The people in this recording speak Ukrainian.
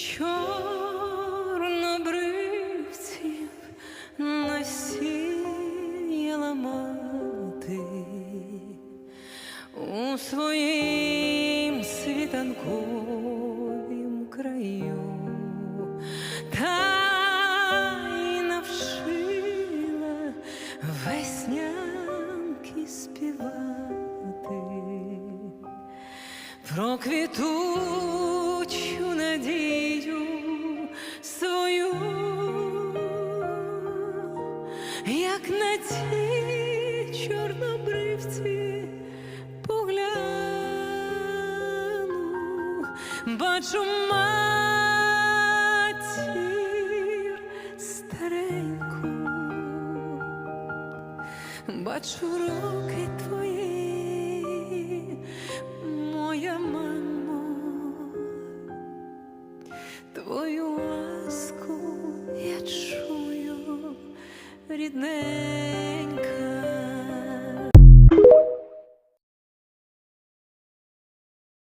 чорнобривців насіяла мати у своїм світанковім краю. Та й веснянки співати про квітучу як на ті чорнобривці погляну, бачу матір стареньку, бачу роки твої, моя мамо, твою рідненька.